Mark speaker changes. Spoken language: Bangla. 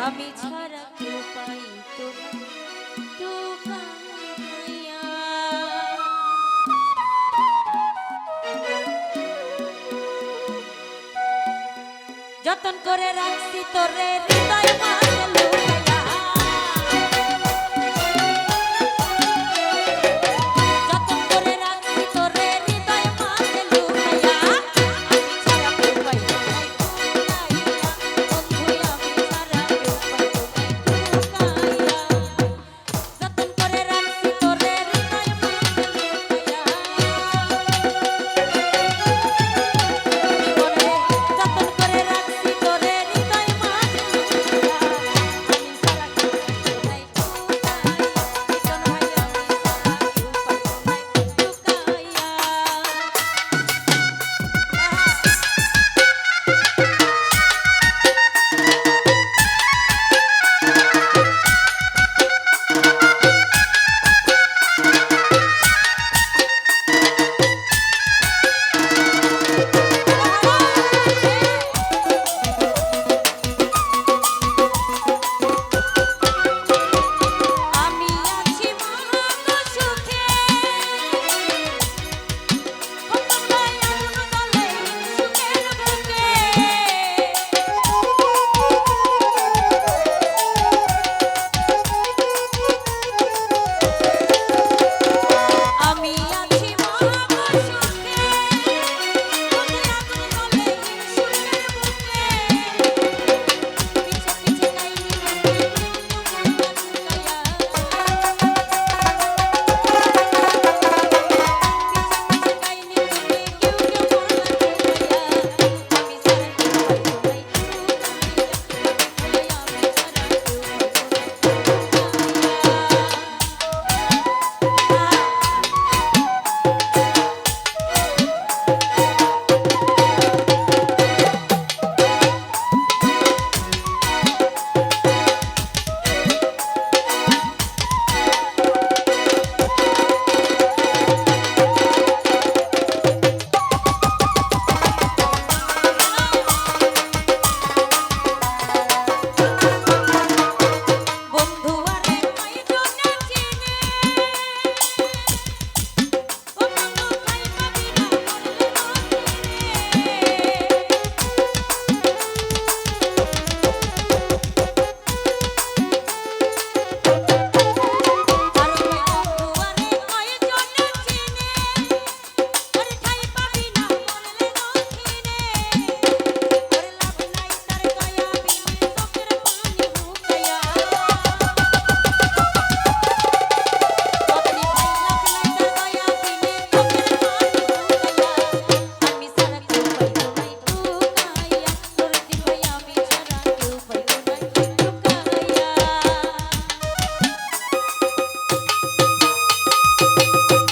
Speaker 1: আমি ছাড়া কেউ পাই তো তো যতন করে রাখছি তোরে Thank you.